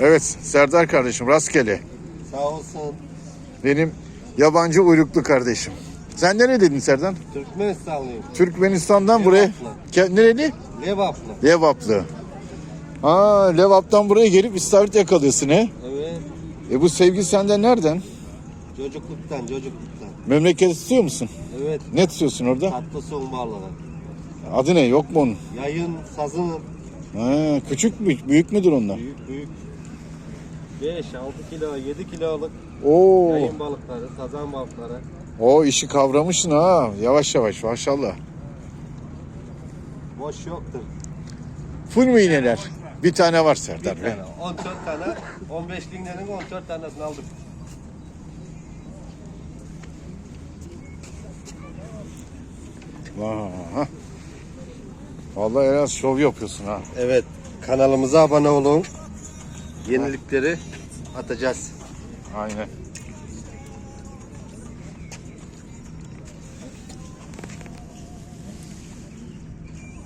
Evet Serdar kardeşim rastgele. Sağ olsun. Benim yabancı uyruklu kardeşim. Sen neredeydin Serdar? Türkmenistanlıyım. Türkmenistan'dan buraya. Ke- Nereli? Levaplı. Levaplı. Ha Levap'tan buraya gelip istavrit yakalıyorsun he? Evet. E bu sevgi senden nereden? Çocukluktan, çocukluktan. Memleket istiyor musun? Evet. Ne tutuyorsun orada? Tatlı son balığı. Adı ne yok mu onun? Yayın, sazın. Ha, küçük mü? Büyük müdür onlar? Büyük büyük. 5, 6 kilo, 7 kiloluk Oo. yayın balıkları, sazan balıkları. O işi kavramışsın ha. Yavaş yavaş maşallah. Boş yoktur. Full mü iğneler? Bir tane var Bir Serdar be. tane, 14 tane, 15 linenin 14 tanesini aldık. Aha. Vallahi biraz şov yapıyorsun ha. Evet, kanalımıza abone olun. Yenilikleri atacağız. Aynen.